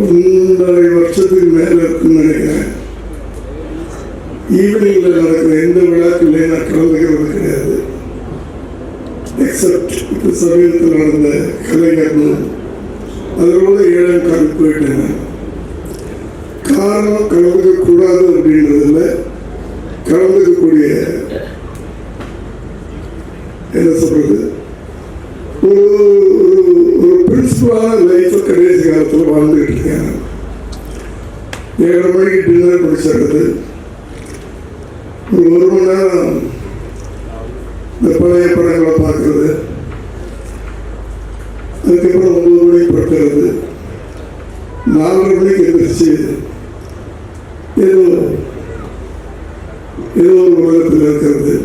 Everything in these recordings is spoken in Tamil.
ஒன்றரை வருஷத்துக்கு மேல இருக்குன்னு நினைக்கிறேன் ஈவினிங்ல நடக்கிற எந்த விழாக்கள்லையும் நான் கலந்துக்கிறது கிடையாது எக்ஸப்ட் இப்போ சமீபத்தில் நடந்த கலைஞர்கள் அதோட ஏழாம் கால் போயிட்டேன். காரணம் கலந்துக்க கூடாது அப்படின்றதுல கலந்துக்கக்கூடிய என்ன சொல்றது? ஒரு ஒரு- பிரின்சிபலான லைஃப்பை கடைசி காலத்தில் வாழ்ந்துகிட்டு இருக்கேன் ஏழரை மணிக்கு டின்னர் பிடிச்சிடுறது ஒரு மணி நேரம் இந்த பழைய படங்களை பார்க்கறது. அதுக்கப்புறம் ஒன்பது மணிக்கு படுக்கிறது. நாலரை மணிக்கு எந்திரிச்சு ஏதோ ஏதோ ஒரு உலகத்தில் இருக்கிறது.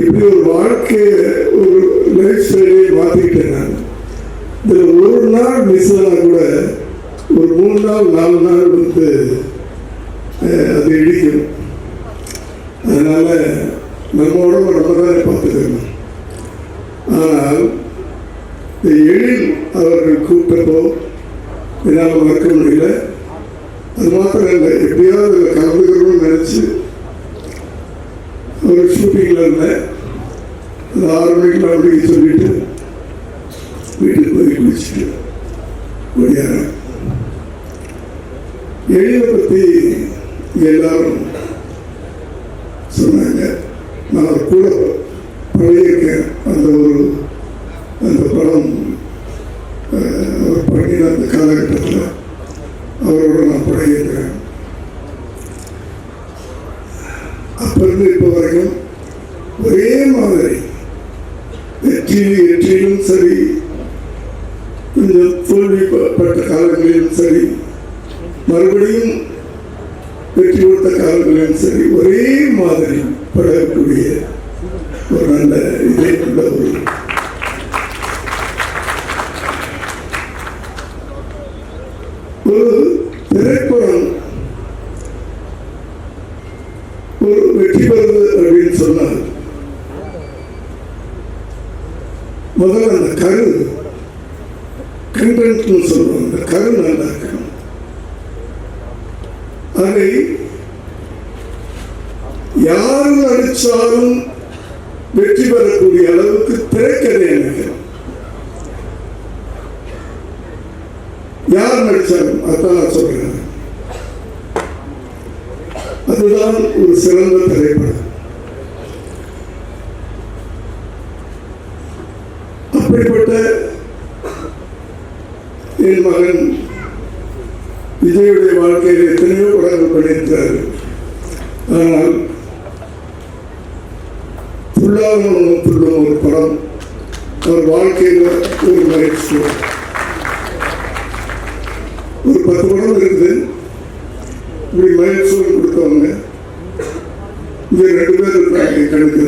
இப்படி ஒரு வாழ்க்கையை ஒரு லைஃப் ஸ்டைலை மாற்றிக்கிட்டேன் நான் இதில் ஒரு நாள் மிஸ் ஆனால் கூட ஒரு மூணு நாள் நாலு நாள் வந்து அது இடிக்கும். அதனால் நம்ம உடம்பு நம்ம தானே பார்த்துக்கணும் ஆனால் இந்த எழில் அவர்கள் கூப்பிட்டப்போ என்னால் மறக்க முடியல. அது மாத்திரம் இல்லை எப்படியாவது அதில் நினச்சி ஒரு ஷூட்டிங்கில் இருந்தேன். ஆறு மணிக்கு அப்படின்னு சொல்லிட்டு வீட்டுக்கு போய் குளிச்சுட்டு ஓடியாரேன் எழிலை பற்றி எல்லாரும் சொன்னாங்க. நான் கூட பழைய அந்த ஒரு அந்த படம் அஹ், அவர் பண்ணின அந்த காலகட்டத்தில் அவரோட நான் பழகியிருக்கிறேன் அப்ப இருந்து இப்போ வரைக்கும் ஒரே மாதிரி வெற்றி வெற்றியிலும் சரி கொஞ்சம் தோல்விப்பட்ட காலங்களிலும் சரி மறுபடியும் வெற்றி கொடுத்த காலங்களிலும் சரி ஒரே மாதிரி பழகக்கூடிய ஒரு நல்ல இதை கொண்ட ஒரு ஒரு திரைப்படம் ஒரு வெற்றி பெறுது அப்படின்னு சொன்னால் முதல்ல அந்த கரு கண்டென்ட்னு சொல்லுவாங்க அந்த கரு நல்லா இருக்கணும் அதை யார் நடிச்சாலும் வெற்றி பெறக்கூடிய அளவுக்கு திரைக்கதை அமைக்கணும் யார் நடிச்சாலும் அதான் நான் அதுதான் ஒரு சிறந்த திரைப்படம். அப்படிப்பட்ட என் மகன் விஜயுடைய வாழ்க்கையில் எத்தனையோ படங்கள் பண்ணியிருக்கிறார். ஆனால் புல்லாமல் புல்லும் ஒரு படம் அவர் வாழ்க்கையில் ஒரு மகிழ்ச்சி ஒரு பத்து படம் இருக்குது இப்படி மகிழ்ச்சியோடு கொடுத்தவங்க இங்கே ரெண்டு பேர் இருக்காங்க கணக்கு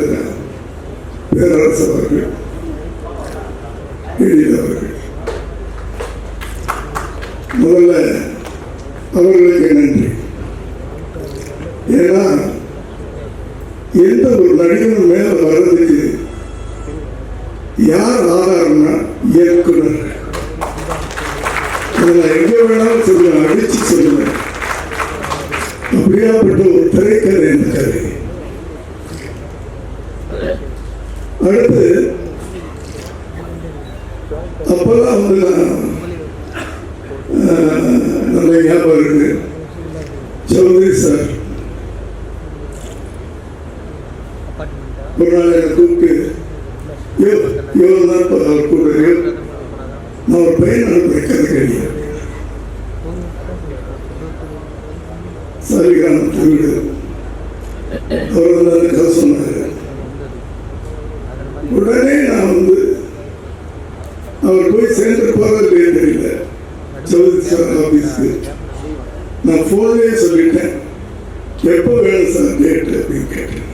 பேரரசு அவர்கள் அவர்கள். முதல்ல அவர்களுக்கு நன்றி. ஏன்னா எந்த ஒரு நடிகன் மேல வர்றதுக்கு யார் ஆதாரம்னா இயக்குனர். அதை எங்கே வேணாலும் சொல்லுங்க அடிச்சு சொல்லுவேன் அப்படியாப்பட்ட ஒரு திரைக்கதை இந்த கதை அடுத்து அப்பெல்லாம் வந்து நான் ஆஹ், நல்ல ஞாபகம் இருக்கு சௌதரி சார் ஒரு நாள் என்னை கூப்பிட்டு யோ யோ தான் இப்ப அவர் கூப்பிட்டு யோ நான் ஒரு பையன் அனுப்புறேன் கதை கேள்வி சரிகான வீடு அவர் வந்து அந்த கதை சொன்னார் உடனே நான் வந்து அவர் போய் சேர்ந்து போறது தெரியல. சௌதரி சார் ஆஃபீஸ்க்கு நான் ஃபோன்லேயே சொல்லிட்டேன். எப்போ வேணும் சார் டேட் அப்படின்னு கேட்டேன்.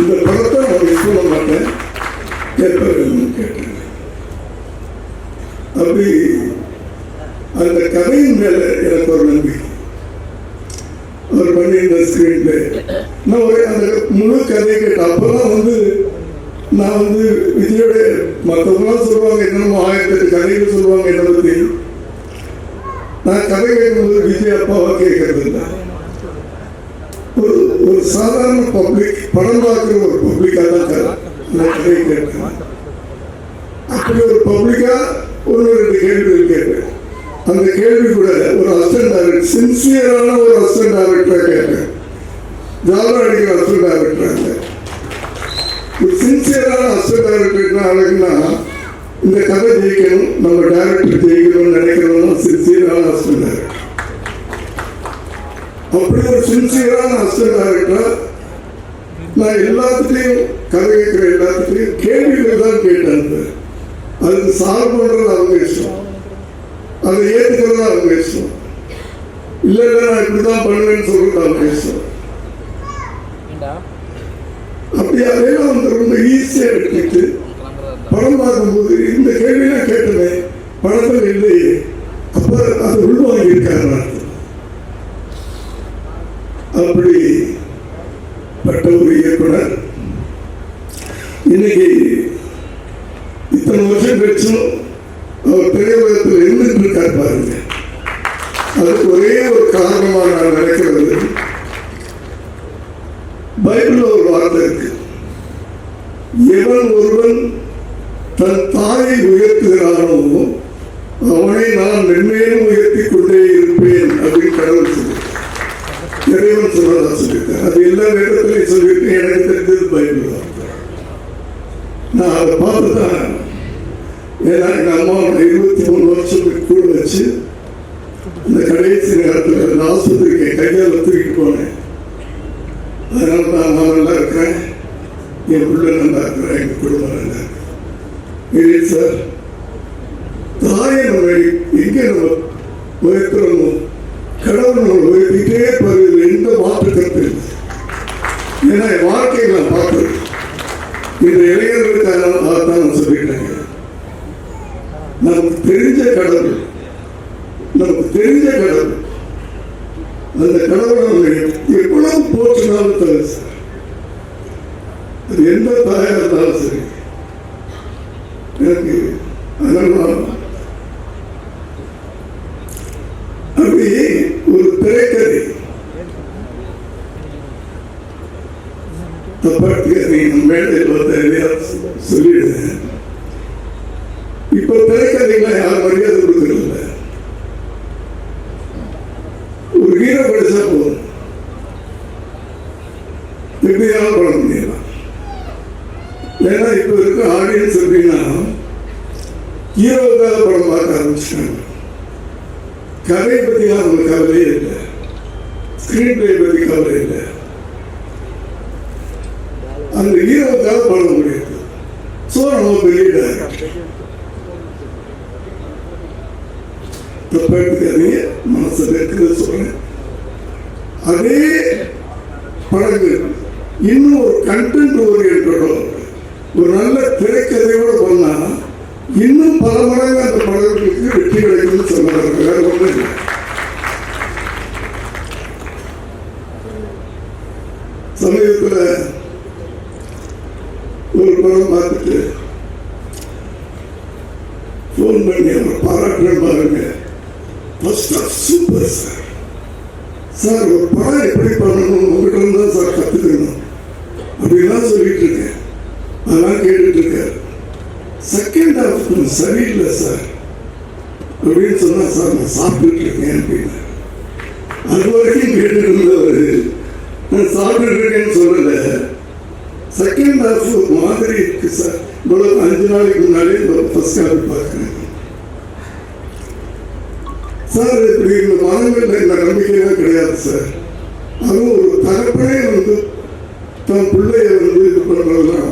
இந்த படத்தை நான் சொல்ல மாட்டேன். எப்போ வேணும்னு கேட்டேன். அப்படி அந்த கதையின் மேல எனக்கு ஒரு நம்பிக்கை. அவர் பண்ணியிருந்த ஸ்கிரீன்ல நான் ஒரு அந்த முழு கதை கேட்ட அப்பெல்லாம் வந்து நான் வந்து விஜயோட மற்றவங்களாம் சொல்லுவாங்க என்னென்னமோ ஆயிரத்தெட்டு கதைகள் சொல்லுவாங்க என்னை பற்றி நான் கதை கேட்கும்போது விஜய் அப்பாவா கேட்கறது இல்லை. ஒரு ஒரு சாதாரண பப்ளிக் படம் பார்க்குற ஒரு பப்ளிக்காக தான் கதை. நான் கதை கேட்டேன் அப்படி ஒரு பப்ளிக்காக ஒன்று ரெண்டு கேள்விகள் கேட்பேன். அந்த கேள்வி கூட ஒரு அசிஸ்டன்ட் டைரக்டர் சின்சியரான ஒரு அசிஸ்டன்ட் டைரக்டராக கேட்பேன். ஜாலா அடிக்கிற அசிஸ்டன்ட் டைரக்டராக ஒரு சின்சியரான அசிஸ்டன்ட் டைரக்டர் ஆளுங்கன்னா இந்த கதை ஜெயிக்கணும் நம்ம டைரக்டர் ஜெயிக்கணும்னு நினைக்கிறோம் சின்சியரான அசிஸ்டன்ட் டைரக்டர் அப்படி ஒரு சின்சியரான அசிஸ்டன்ட் டைரக்டர் நான் எல்லாத்துலேயும் கதை கேட்குற எல்லாத்துலேயும் கேள்விகள் தான் கேட்டேன். அதுக்கு சால்வ் பண்ணுறது அவங்க இஷ்டம். அதை ஏற்றுக்கிறது அவங்க இஷ்டம். இல்லை இல்லை நான் இப்படி தான் பண்ணுவேன்னு சொல்கிறது அவங்க இஷ்டம். அப்படி அதையெல்லாம் வந்து ரொம்ப ஈஸியாக எடுத்துக்கிட்டு படம் பார்க்கும்போது இந்த கேள்வியெல்லாம் கேட்டனே படத்தில் இல்லையே. அப்போ அது உள்வாங்கி இருக்காரு அப்படி பட்ட ஒரு இயக்குனர். இன்னைக்கு இத்தனை வருஷம் கழிச்சும் அவர் திரையுலகத்தில் இருந்துட்டு இருக்கார் பாருங்க. அதுக்கு ஒரே ஒரு காரணமாக நான் நினைக்கிறது பைபிள்ல ஒரு வார்த்தை இருக்கு. இவன் ஒருவன் தன் தாயை உயர்த்துகிறானோ அவனை நான் மென்மேலும் உயர்த்தி கொண்டே இருப்பேன் அப்படின்னு கடவுள் சொல்லியிருக்கார் இறைவன் சொல்லதா சொல்லியிருக்கார் அது எல்லா நேரத்திலையும் சொல்லிட்டு எனக்கு தெரிஞ்சது பைபிள் தான். நான் அதை பார்த்து தான் ஏன்னா எங்கள் அம்மா இருபத்தி மூணு வருஷத்துக்கு கூட வச்சு இந்த கடைசி நேரத்தில் அந்த ஆஸ்பத்திரிக்கு கையால் தூக்கிட்டு போனேன். அதனால் நான் நான் நல்லா இருக்கிறேன் என் பிள்ளை நல்லா இருக்கிறேன் எங்கள் குடும்பம் நல்லா இருக்கேன் இல்லை சார் தாயை நம்ம எங்கே நம்ம உயர்த்துறோமோ கடவுள் நம்ம உயர்த்திட்டே போகிறது எந்த மாற்று கருத்து இல்லை. ஏன்னா என் வாழ்க்கையை நான் பார்த்தது இந்த இளைஞர்களுக்காக அதான் நான் சொல்லிட்டேங்க நமக்கு தெரிஞ்ச கடவுள் நமக்கு தெரிஞ்ச கடவுள் அந்த கடவுளை எவ்வளவு போற்றினாலும் தவிர சார். அது எந்த தாயாக இருந்தாலும் சரி. எனக்கு அதெல்லாம் அப்படி ஒரு திரைக்கதை தப்பாட்டுக்கு மேடையில் வந்து சொல்லிடுறேன். இப்போ திரைக்கதைகளை யார் மரியாதை கொடுக்கிறது ஒரு ஹீரோ போதும் எப்படியாவது படம் முடியலாம் ஏன்னா இப்போ இருக்க ஆடியன்ஸ் எப்படின்னா ஹீரோவுக்காக படம் பார்க்க ஆரம்பிச்சிட்டாங்க கதை பற்றிலாம் நம்ம கவலையே இல்லை ஸ்க்ரீன் பிளே பற்றி கவலை இல்லை அந்த ஹீரோவுக்காக படம் முடியாது ஸோ நம்ம பெரிய டைரக்டர் தப்பா எடுத்துக்காதீங்க மனசு இருக்கிறத சொல்றேன் அதே படகு இன்னும் ஒரு கண்டென்ட் ஓரியன்டோ ஒரு நல்ல திரைக்கதையோடு பண்ணா இன்னும் பல மடங்கு அந்த படகுகளுக்கு வெற்றி கிடைக்கும்னு சொல்லுறாங்க வேற ஒன்றும் இல்லை. சமீபத்தில் ஒரு படம் பார்த்துட்டு ஃபோன் பண்ணி அவர் பாராட்டுகள் பாருங்க. ஃபர்ஸ்ட் ஆஃப் சூப்பர் சார் சொல்லிட்டு இருக்கேன். அதெல்லாம் கேட்டுட்டு இருக்காரு செகண்ட் ஹாஃப் கொஞ்சம் சரியில்லை சார் அப்படின்னு சொன்னா சார் நான் சாப்பிட்டுட்டு இருக்கேன் அப்படின்னு. அது வரைக்கும் கேட்டுட்டு இருந்தவர் நான் சாப்பிட்டுட்டு இருக்கேன்னு சொல்லல. செகண்ட் ஹாஃப் ஒரு மாதிரி இருக்கு சார் இவ்வளவு அஞ்சு நாளைக்கு முன்னாடி ஃபர்ஸ்ட் ஹாஃப் பார்க்குறேன். சார் இப்படி இந்த மதங்கள்ல இந்த நம்பிக்கையெல்லாம் கிடையாது சார் அதுவும் ஒரு தகப்பனே வந்து தன் பிள்ளைய வந்து இது பண்ணுறதுலாம்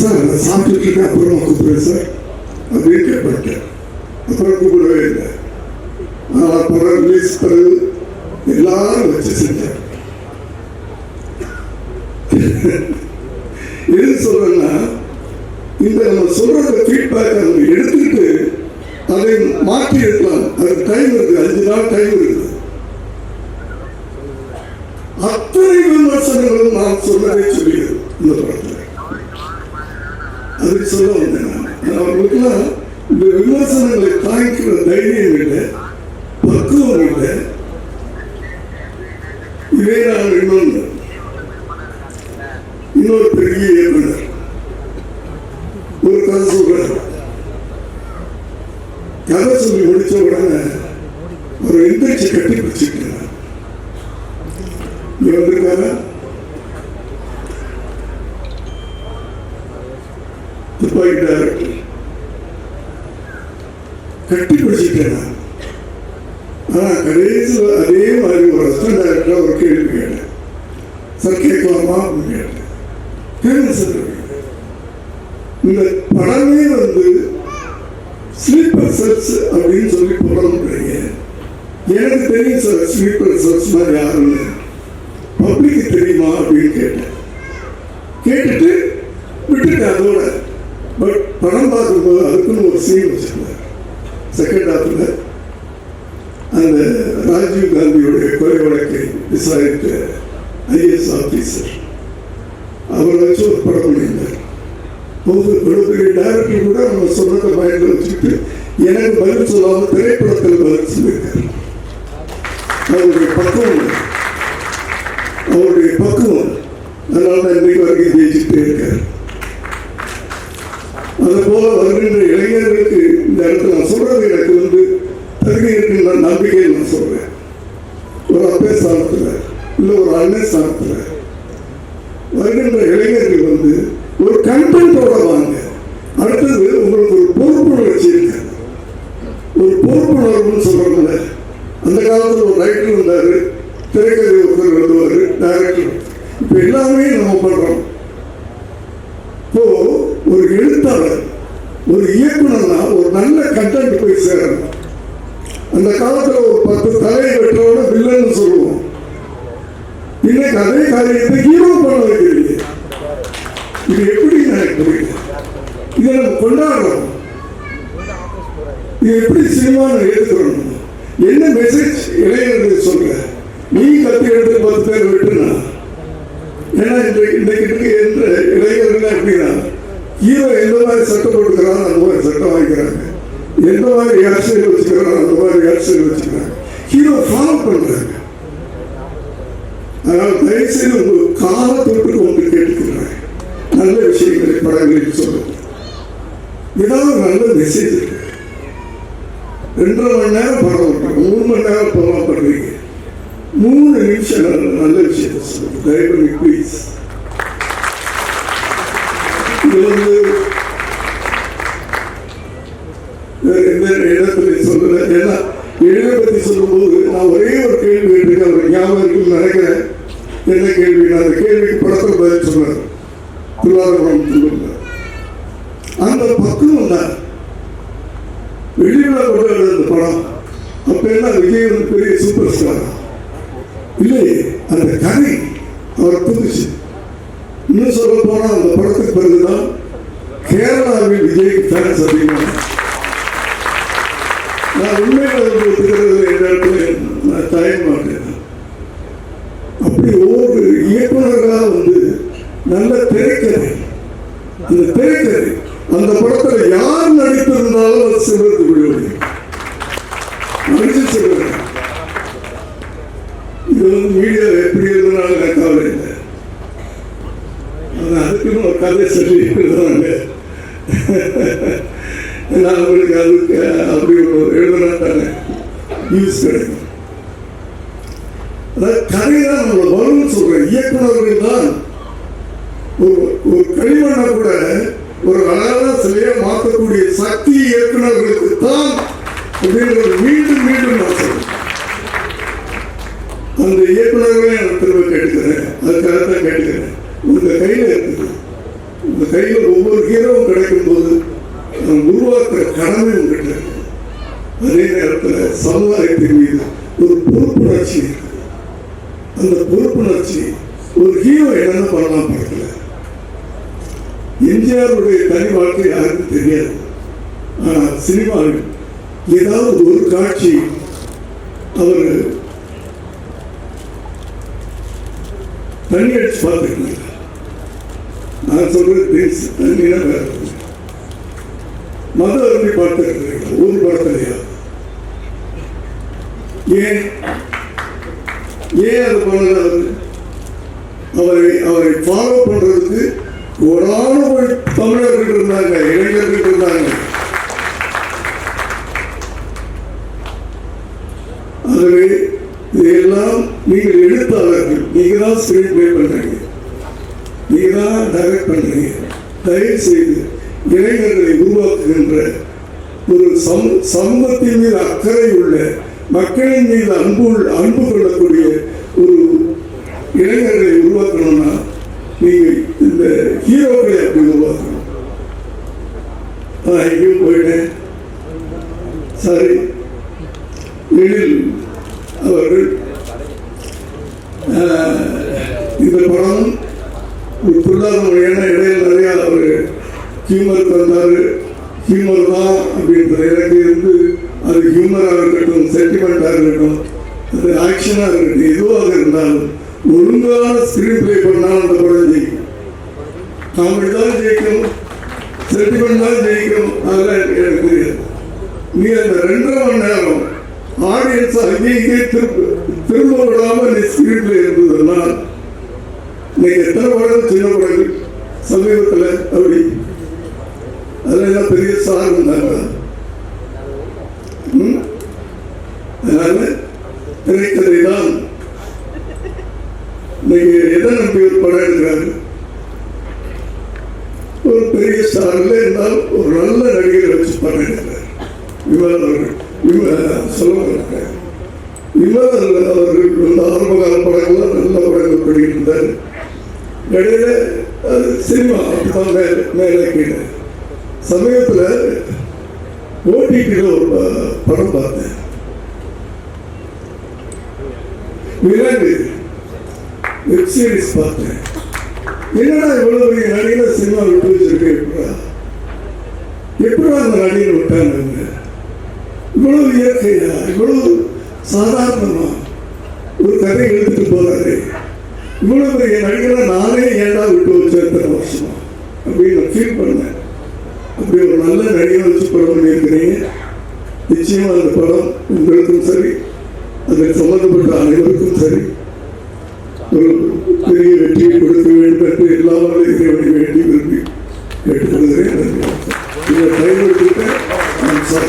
சார் அதை சாப்பிட்டுட்டு இருக்கேன் அப்புறமா கூப்பிடுறேன் சார். அப்படின்னு கேட்பேன் அப்புறம் கூப்பிடவே இல்லை. நான் அப்புறம் ரிலீஸ் பிறகு எல்லாரும் வச்சு செஞ்சேன். எது சொல்றேன்னா இந்த நம்ம சொல்ற ஃபீட்பேக் நம்ம எடுத்துக்கிட்டு அதை மாற்றி எடுக்கலாம் அதுக்கு டைம் இருக்கு. அஞ்சு நாள் டைம் இருக்குது அத்தனை வசனங்களும் நான் சொன்னதை சொல்லுகிறது இந்த படத்தில். அதுக்கு சொல்ல வந்தேன் நான். நான் இந்த விமர்சனங்களை தாய்க்கிற தைரியம் இல்லை பக்குவம் இல்லை. இதே நான் இன்னொன்று. இன்னொரு பெரிய இயக்குனர். ஒரு கதை சொல்றார் கதை சொல்லி முடிச்ச உடனே ஒரு எந்திரிச்சு கட்டி பிடிச்சிருக்கிறார் இங்க வந்திருக்காரா துப்பாக்கி டைரக்டர் கட்டி பிடிச்சிட்டேன்? கடைசியில் அதே மாதிரி ஒரு அசிஸ்டன்ட் டைரக்டர் ஒரு கேள்வி கேட்டேன். சார் கேட்கலாமா? அப்படின்னு கேட்டேன். கேளுங்க சார் இந்த படமே வந்து ஸ்லீப்பர் செல்ஸ் அப்படின்னு சொல்லி போடணுன்றீங்க எனக்கு தெரியும் சார் ஸ்லீப்பர் செல்ஸ் மாதிரி யாருன்னு பப்ளிக்கு தெரியுமா அப்படின்னு கேட்டேன். கேட்டுட்டு விட்டுட்டேன் அதோட. பட் படம் பார்க்கும்போது அதுக்குன்னு ஒரு சீன் வச்சுருந்தேன். செகண்ட் ஹாஃபில் அந்த ராஜீவ் காந்தியுடைய கொலை வழக்கை விசாரித்த ஐஎஸ் ஆஃபீஸர் அவரை வச்சு ஒரு படம் பண்ணியிருந்தார். போது இவ்வளவு பெரிய டைரக்டர் கூட அவங்க சொன்னதை மைண்டில் வச்சுக்கிட்டு எனக்கு பதில் சொல்லாமல் திரைப்படத்தில் பதில் சொல்லியிருக்காரு. அவருடைய பக்குவம் அவருடைய பக்குவம் அதனால தான் இன்றைக்கு வரைக்கும் ஜெயிச்சுட்டே இருக்காரு. அதுபோல வருகின்ற இளைஞர்களுக்கு இந்த இடத்துல நான் சொல்றது எனக்கு வந்து தகுதி இருக்கின்ற நம்பிக்கை நான் சொல்றேன். ஒரு அப்பே ஸ்தானத்தில் இல்லை ஒரு அண்ணன் ஸ்தானத்தில் வருகின்ற இளைஞர்கள் வந்து ஒரு கண்டென்ட்டோட வாங்க. அடுத்தது உங்களுக்கு ஒரு பொறுப்புணர்ச்சி இருக்கு ஒரு பொறுப்புணர்வுன்னு சொல்றாங்கல்ல அந்த காலத்தில் ஒரு ரைட்டர் இருந்தாரு திரைக்கதை ஒருத்தர் எழுதுவார் டைரக்டர் இப்போ எல்லாமே நம்ம பண்ணுறோம் இப்போ ஒரு எழுத்தாளர் ஒரு இயக்குனர்னா ஒரு நல்ல கண்டென்ட் போய் சேரணும். அந்த காலத்தில் ஒரு பத்து தலை வெற்றோட வில்லன்னு சொல்லுவோம். இன்னைக்கு அதே காரியத்தை ஹீரோ பண்ண வைக்கிறீங்க இது எப்படி எனக்கு புரியுது? இதை நம்ம கொண்டாடுறோம். இது எப்படி சினிமான்னு எடுத்துக்கணும் என்ன மெசேஜ் இளைஞர்கள் சொல்ற? நீ கத்தி எடுத்து பத்து பேர் விட்டுனா? ஏன்னா இன்றைக்கு இன்றைக்கு என்று இளைஞர்கள் எப்படின்னா ஹீரோ எந்த மாதிரி சட்டம் போட்டுக்கிறான் அந்த மாதிரி சட்டம் வாங்கிக்கிறாங்க. எந்த மாதிரி ஹேர் ஸ்டைல் வச்சுக்கிறான் அந்த மாதிரி ஹேர் ஸ்டைல் வச்சுக்கிறாங்க. ஹீரோ ஃபாலோ பண்ணுறாங்க அதனால் தயவுசெய்து உங்கள் கால தொட்டு ஒன்று கேட்டுக்கிறேன் நல்ல விஷயங்களை படங்களில் சொல்லுங்க. ஏதாவது நல்ல மெசேஜ் இருக்கு ரெண்டரை மணி நேரம் படம் மூணு மணி நேரம் படம் பண்ணுறீங்க மூணு நிமிஷம் நல்ல விஷயத்தை சொல்லுங்கள் தயவு பண்ணி ப்ளீஸ் இது வந்து இடத்துல சொல்லல. ஏன்னா எழுத பற்றி சொல்லும்போது நான் ஒரே ஒரு கேள்வி கேட்டிருக்கேன். அவர் ஞாபகம் இருக்குன்னு நினைக்கிறேன் என்ன கேள்வி? நான் அந்த கேள்விக்கு படத்தில் பதில் சொன்னார். திருவாரூரம் சொல்லுங்க அந்த பக்குவம் தான் வெளியில கொண்டு அந்த படம். அப்ப என்ன விஜய் பெரிய சூப்பர் ஸ்டார் இல்லை அந்த கதை அவரை புதுச்சு இன்னும் சொல்ல போனால் அந்த படத்துக்கு பிறகுதான் கேரளாவில் விஜய்க்கு ஃபேன்ஸ் அதிகமாக. நான் உண்மையில ஒத்துக்கிறது எந்த நான் தயங்க மாட்டேன். அப்படி ஒவ்வொரு இயக்குநர்களாக வந்து நல்ல திரைக்கதை அந்த திரைக்கதை அந்த படத்தில் யார் நடித்திருந்தாலும் அது சிவருக்கு விடுவது நடிச்சு சொல்லுவேன் இது வந்து மீடியாவில் எப்படி இருந்தாலும் எனக்கு கவலை இல்லை அது அதுக்குன்னு ஒரு கதை சொல்லி எழுதுறாங்க நான் உங்களுக்கு அதுக்கு அப்படி ஒரு எழுதுனா தானே நியூஸ் கிடைக்கும் அதாவது கதை தான் நம்மளை வரும்னு சொல்கிறேன் இயக்குநர்கள் தான் ஒரு ஒரு களிமண்ணை கூட ஒரு அழகான சிலையை மாற்றக்கூடிய சக்தி இயக்குநர்களுக்கு தான் அப்படின்றது மீண்டும் மீண்டும் நான் சொல்றேன் அந்த இயக்குநர்களே நான் திரும்ப கேட்டுக்கிறேன். அதுக்காக தான் கேட்டுக்கிறேன். உங்க கையில இருக்குது. உங்க கையில ஒவ்வொரு ஹீரோவும் கிடைக்கும் போது அதை உருவாக்குற கடமை உங்ககிட்ட இருக்கு. அதே நேரத்தில் சமுதாயத்தின் மீது ஒரு பொறுப்புணர்ச்சி இருக்கு. அந்த பொறுப்புணர்ச்சி ஒரு ஹீரோ என்னென்ன பண்ணலாம் படத்தில் எம்ஜிஆருடைய தனி வாழ்க்கை யாருக்கும் தெரியாது. ஆனால் சினிமாவில் ஏதாவது ஒரு காட்சி அவர் தண்ணி அடிச்சு பார்த்துருக்கீங்க. நான் சொல்றது ட்ரிங்க்ஸ் மத ஒரு ஏன் ஏன் அது அவரை அவரை ஃபாலோ பண்றதுக்கு கோடான கோடி தமிழர்கள் இருந்தாங்க இளைஞர்கள் இருந்தாங்க ஆகவே இதையெல்லாம் நீங்கள் எழுத்தாளர்கள் நீங்க தான் ஸ்கிரீன் பிளே பண்றீங்க நீங்க டைரக்ட் பண்றீங்க தயவு செய்து இளைஞர்களை உருவாக்குகின்ற ஒரு சம் சமூகத்தின் மீது அக்கறை உள்ள மக்களின் மீது அன்பு அன்பு கொள்ளக்கூடிய ஒரு இளைஞர்களை உருவாக்கணும்னா நீங்க இந்த ஹீரோக்களை அப்படி உருவாக்கணும் நான் எங்கேயும் போயிட்டேன் சரி எழில் அவர்கள் ஆஹ், இந்த படம் ஒரு பொருளாதார மொழியான இடையில நிறைய அவர் ஹியூமர் தந்தார் ஹியூமர் தான் அப்படின்ற எனக்கு இருந்து அது ஹியூமராக இருக்கட்டும் சென்டிமெண்ட்டாக இருக்கட்டும் அது ஆக்ஷனாக இருக்கட்டும் எதுவாக இருந்தாலும் ஒழுங்கான ஸ்கிரீன் பிளே பண்ணால் அந்த படம் ஜெயிக்கும் காமெடி தான் ஜெயிக்கும். சென்டிமெண்ட் தான் ஜெயிக்கும். அதெல்லாம் எனக்கு தெரியாது நீ அந்த ரெண்டரை மணி நேரம் ஆடியன்ஸ் அங்கேயே திரும்ப திரும்ப விடாமல் நீ ஸ்கிரீன்ல இருந்ததுன்னா நீ எத்தனை படம் சின்ன படங்கள் சமீபத்தில் அப்படி அதெல்லாம் பெரிய சார் இருந்தாங்க அதனால திரைக்கதை தான் நீங்கள் எதை நம்பி ஒரு படம் எடுக்கிறாரு ஒரு பெரிய ஸ்டார்ல இருந்தால் ஒரு நல்ல நடிகரை வச்சு பண்ணிருக்கிறார் எடுக்கிறார் அவர்கள். விமல் சொல்லுவாங்க விமல் அவர்கள் வந்து ஆரம்பகால படங்கள்லாம் நல்ல படங்கள் பண்ணியிருந்தார் இடையில அது சினிமா அப்படிதான் மேலே மேலே கீழே சமயத்தில் ஓடிடியில் ஒரு படம் பார்த்தேன். விலங்கு. வெப் பார்த்தேன். என்னடா இவ்வளவு பெரிய நடிகை சினிமா விட்டு வச்சிருக்கு? எப்படா? அந்த நடிகர் விட்டாங்க இவ்வளவு இயற்கையா? இவ்வளவு சாதாரணமா? ஒரு கதை எழுதிட்டு போறாரு. இவ்வளவு பெரிய நடிகரை நானே ஏண்டா விட்டு வச்சேன் இத்தனை வருஷமா? அப்படின்னு நான் ஃபீல் பண்ணேன். அப்படி ஒரு நல்ல நடிகை வச்சு படம் பண்ணியிருக்கிறீங்க. நிச்சயமா அந்த படம் உங்களுக்கும் சரி. அதில் சம்மந்தப்பட்ட அனைவருக்கும் சரி. ஒரு பெரிய வெற்றியை கொடுக்க வேண்டும் என்று எல்லாரும் இறைவனை வேண்டி விரும்பி கேட்டுக்கொள்கிறேன் நன்றி